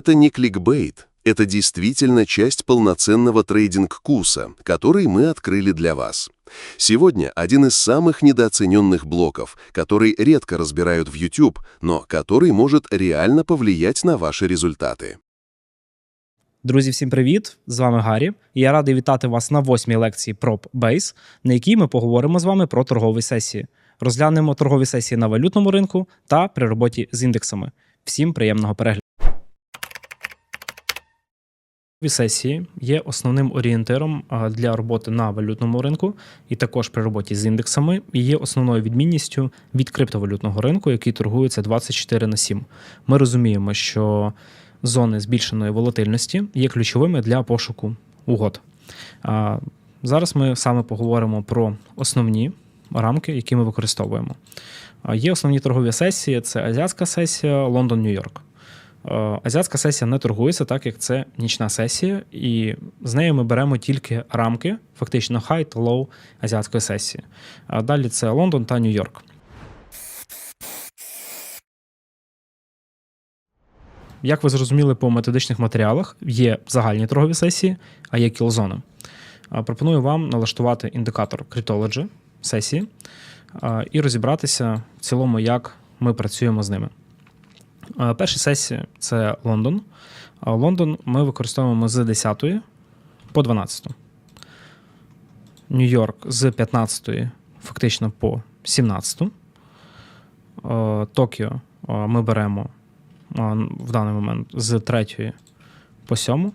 Это не кликбейт, это действительно часть полноценного трейдинг-курса, который мы открыли для вас. Сегодня один из самых недооцененных блоков, который редко разбирают в YouTube, но который может реально повлиять на ваши результаты. Друзі, всім привіт! З вами Гаррі. І я радий вітати вас на восьмій лекції Prop Base, на якій ми поговоримо з вами про торгові сесії. Розглянемо торгові сесії на валютному ринку та при роботі з індексами. Всім приємного перегляду. Сесії є основним орієнтиром для роботи на валютному ринку, і також при роботі з індексами, і є основною відмінністю від криптовалютного ринку, який торгується 24 на 7. Ми розуміємо, що зони збільшеної волатильності є ключовими для пошуку угод. Зараз ми саме поговоримо про основні рамки, які ми використовуємо. Є основні торгові сесії: це азіатська сесія, Лондон, Нью-Йорк. Е, Азіатська сесія не торгується, так як це нічна сесія, і з нею ми беремо тільки рамки, фактично high та low азіатської сесії. А далі це Лондон та Нью-Йорк. Як ви зрозуміли по методичних матеріалах, є загальні торгові сесії, а є кілзони. Пропоную вам налаштувати індикатор Cryptology сесії і розібратися в цілому, як ми працюємо з ними. А, Перша сесія це Лондон. Лондон ми використовуємо з 10 по 12. Нью-Йорк з 15 фактично по 17. Е, Токіо е, ми беремо е, в даний момент з 3 по 7.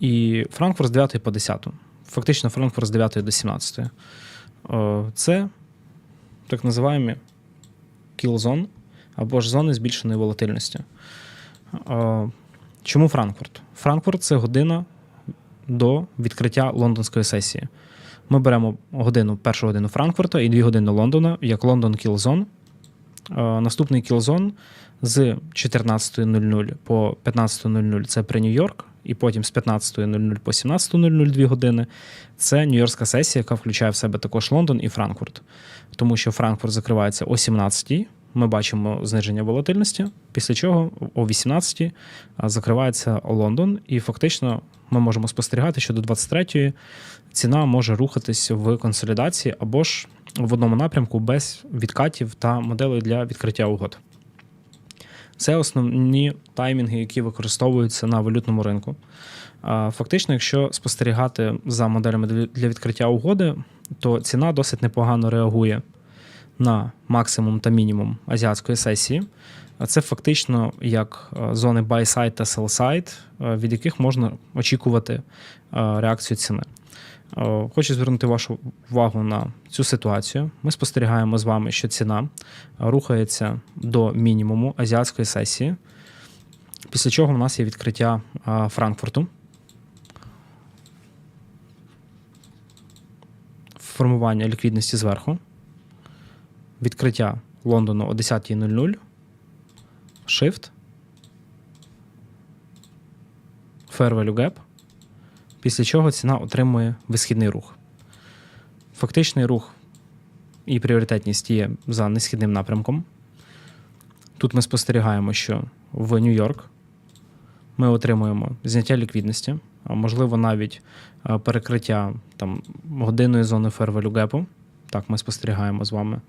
І Франкфурт з 9 по 10. Фактично Франкфурт з 9 до 17. Е, Це так називаємо кілзон або ж зони збільшеної волатильності. Чому Франкфурт? Франкфурт це година до відкриття лондонської сесії. Ми беремо годину, першу годину Франкфурта і дві години Лондона як Лондон Кілзон. Наступний кілзон з 14.00 по 15.00 це при Нью-Йорк, і потім з 15.00 по 17.00 дві години. Це Нью-Йоркська сесія, яка включає в себе також Лондон і Франкфурт. Тому що Франкфурт закривається о 17.00, ми бачимо зниження волатильності, після чого о 18.00 закривається Лондон, і фактично ми можемо спостерігати, що до 23-ї ціна може рухатись в консолідації або ж в одному напрямку без відкатів та моделей для відкриття угод. Це основні таймінги, які використовуються на валютному ринку. Фактично, якщо спостерігати за моделями для відкриття угоди, то ціна досить непогано реагує на максимум та мінімум азіатської сесії. Це фактично як е, зони buy-side та sell-side, е, від яких можна очікувати е, реакцію ціни. Хочу звернути вашу увагу на цю ситуацію. Ми спостерігаємо з вами, що ціна рухається до мінімуму азіатської сесії, після чого в нас є відкриття Франкфурту. Формування ліквідності зверху, відкриття Лондону о 10.00, Shift, Value Gap, після чого ціна отримує висхідний рух. Фактичний рух і пріоритетність є за несхідним напрямком. Тут ми спостерігаємо, що в Нью-Йорк ми отримуємо зняття ліквідності, а можливо навіть е, перекриття там, годинної зони Value Gap. Так, ми спостерігаємо з вами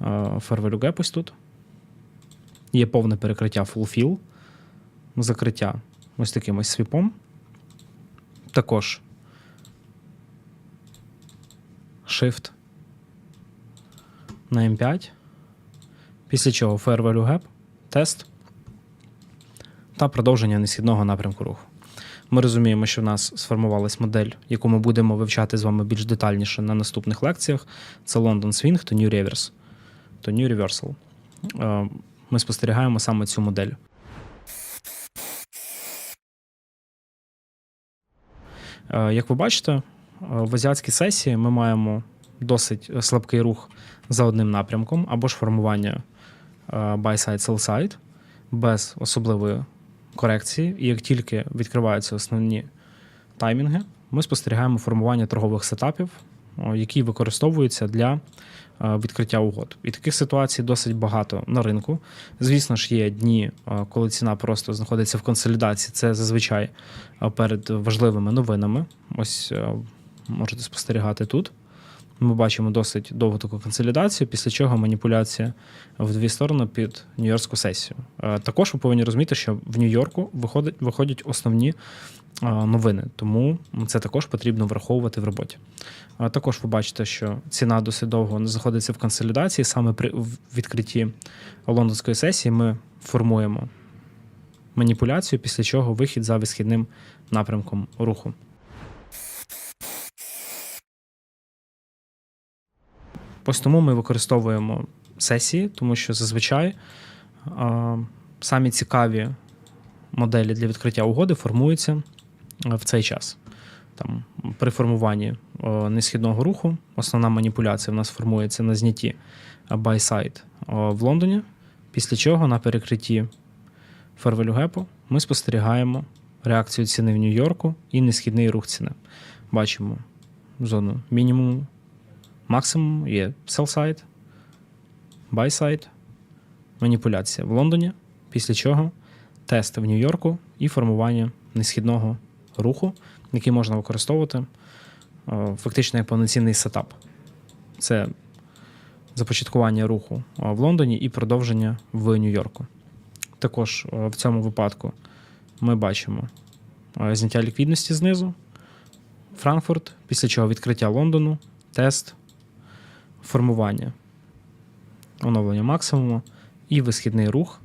е, Fair ось тут. Є повне перекриття Fill, закриття ось таким ось свіпом. Також Shift на M5. Після чого Value Gap, тест та продовження несхідного напрямку руху. Ми розуміємо, що в нас сформувалась модель, яку ми будемо вивчати з вами більш детальніше на наступних лекціях. Це London Swing то New Reverse, то New Reversal. Е, Ми спостерігаємо саме цю модель. Е, Як ви бачите, е, в азіатській сесії ми маємо досить слабкий рух за одним напрямком або ж формування buy-side, sell-side без особливої корекції. І як тільки відкриваються основні таймінги, ми спостерігаємо формування торгових сетапів який використовується для е, відкриття угод. І таких ситуацій досить багато на ринку. Звісно ж, є дні, е, коли ціна просто знаходиться в консолідації. Це зазвичай е, перед важливими новинами. Ось е, можете спостерігати тут. Ми бачимо досить довгу таку консолідацію, після чого маніпуляція в дві сторони під Нью-Йоркську сесію. Е, Також ви повинні розуміти, що в Нью-Йорку виходить, виходять основні е, новини, тому це також потрібно враховувати в роботі. Е, Також ви бачите, що ціна досить довго знаходиться в консолідації. Саме при відкритті лондонської сесії ми формуємо маніпуляцію, після чого вихід за висхідним напрямком руху. Ось тому ми використовуємо сесії, тому що зазвичай а, самі цікаві моделі для відкриття угоди формуються е, в цей час. Там, при формуванні несхідного руху основна маніпуляція в нас формується на знятті е, buy side в Лондоні, після чого на перекритті фервелю гепу ми спостерігаємо реакцію ціни в Нью-Йорку і несхідний рух ціни. Бачимо зону мінімуму, максимум є sell side, buy side, маніпуляція в Лондоні, після чого тест в Нью-Йорку і формування несхідного руху, який можна використовувати е, фактично як повноцінний сетап. Це започаткування руху е, в Лондоні і продовження в Нью-Йорку. Також е, в цьому випадку ми бачимо зняття ліквідності знизу, Франкфурт, після чого відкриття Лондону, тест, формування, оновлення максимуму і висхідний рух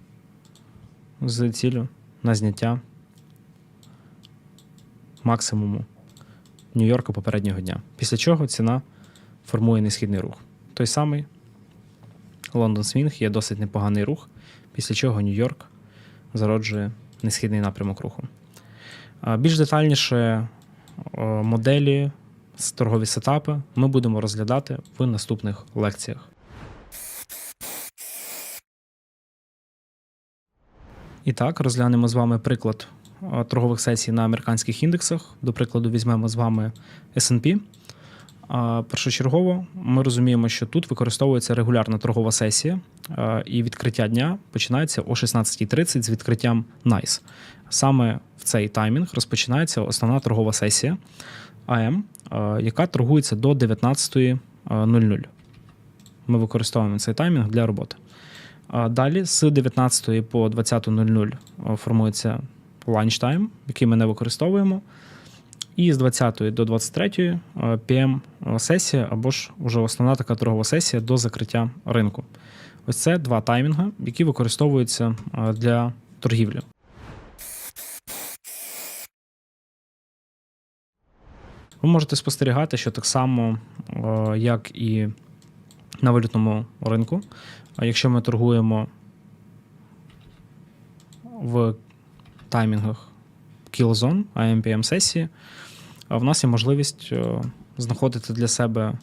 з цілю на зняття максимуму Нью-Йорка попереднього дня. Після чого ціна формує несхідний рух. Той самий Лондон Свінг є досить непоганий рух, після чого Нью-Йорк зароджує несхідний напрямок руху. Більш детальніше е, моделі, торгові сетапи ми будемо розглядати в наступних лекціях. І так, розглянемо з вами приклад е, торгових сесій на американських індексах. До прикладу, візьмемо з вами SP. Першочергово ми розуміємо, що тут використовується регулярна торгова сесія, е, і відкриття дня починається о 16.30 з відкриттям NICE. Саме в цей таймінг розпочинається основна торгова сесія АМ, е, яка торгується до 19.00. Ми використовуємо цей таймінг для роботи. Далі з 19 по 20.00 е, формується ланчтайм, який ми не використовуємо. І з 20 до 23 PM сесія або ж уже основна така торгова сесія до закриття ринку. Ось це два таймінги, які використовуються е, для торгівлі. Ви можете спостерігати, що так само, е, як і на валютному ринку, якщо ми торгуємо в таймінгах Killzone, AMPM сесії, в нас є можливість е, знаходити для себе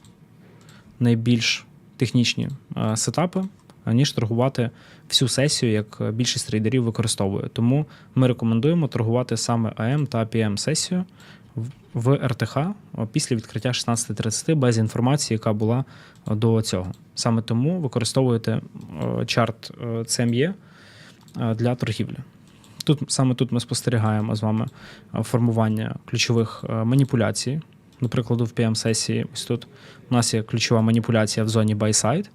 найбільш технічні е, сетапи, ніж торгувати всю сесію, як більшість трейдерів використовує. Тому ми рекомендуємо торгувати саме AM та PM сесію в- РТХ після відкриття 16.30 без інформації, яка була до цього. Саме тому використовуєте е, чарт е, CME е, для торгівлі. Тут саме тут ми спостерігаємо з вами е, формування ключових е, маніпуляцій. До прикладу, в PM-сесії, ось тут у нас є ключова маніпуляція в зоні buy-side,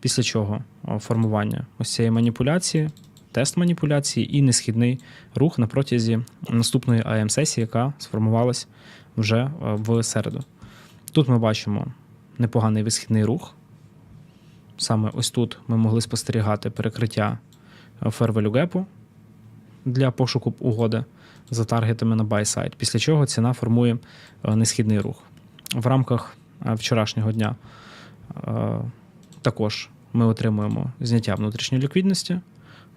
після чого е, формування ось цієї маніпуляції, тест маніпуляції і несхідний рух на протязі наступної АМ-сесії, яка сформувалась вже е, в середу. Тут ми бачимо непоганий висхідний рух. Саме ось тут ми могли спостерігати перекриття фервелю гепу для пошуку угоди за таргетами на side, після чого ціна формує е, несхідний рух. В рамках е, вчорашнього дня е, також ми отримуємо зняття внутрішньої ліквідності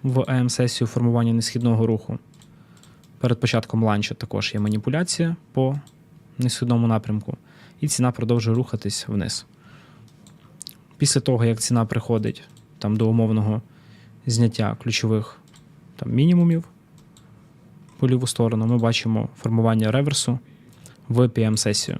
в АМ-сесію формування несхідного руху. Перед початком ланчу також є маніпуляція по несхідному напрямку, і ціна продовжує рухатись вниз. Після того, як ціна приходить там, до умовного зняття ключових там, мінімумів по ліву сторону, ми бачимо формування реверсу в PM-сесію.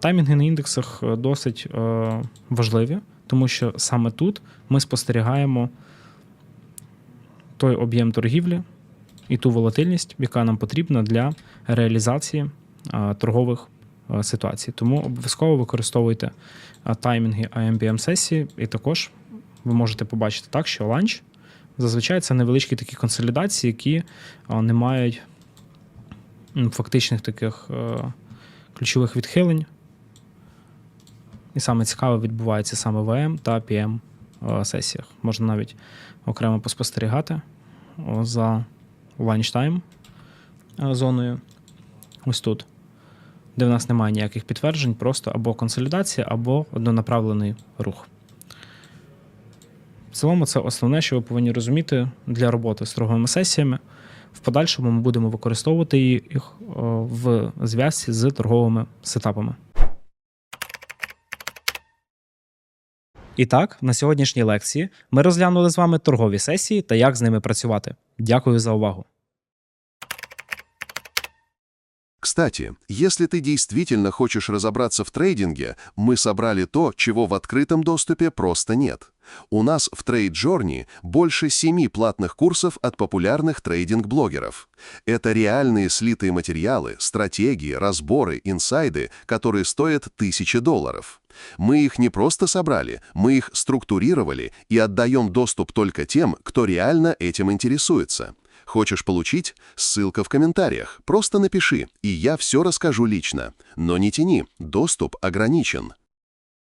Таймінги на індексах е, досить е, важливі, тому що саме тут ми спостерігаємо той об'єм торгівлі і ту волатильність, яка нам потрібна для реалізації е, торгових ситуацій. Тому обов'язково використовуйте таймінги IMBM сесії, і також ви можете побачити так, що ланч зазвичай це невеличкі такі консолідації, які не мають фактичних таких ключових відхилень. І саме цікаве відбувається саме в ВМ та PM е, сесіях. Можна навіть окремо поспостерігати за ланчтайм е, зоною. Ось тут, де в нас немає ніяких підтверджень, просто або консолідація, або однонаправлений рух. В цілому, це основне, що ви повинні розуміти для роботи з торговими сесіями. В подальшому ми будемо використовувати їх в зв'язці з торговими сетапами. І так, на сьогоднішній лекції ми розглянули з вами торгові сесії та як з ними працювати. Дякую за увагу. Кстати, если ты действительно хочешь разобраться в трейдинге, мы собрали то, чего в открытом доступе просто нет. У нас в Trade Journey больше семи платных курсов от популярных трейдинг-блогеров. Это реальные слитые материалы, стратегии, разборы, инсайды, которые стоят тысячи долларов. Мы их не просто собрали, мы их структурировали и отдаем доступ только тем, кто реально этим интересуется. Хочешь получить? Ссылка в комментариях. Просто напиши, и я все расскажу лично. Но не тяни, доступ ограничен.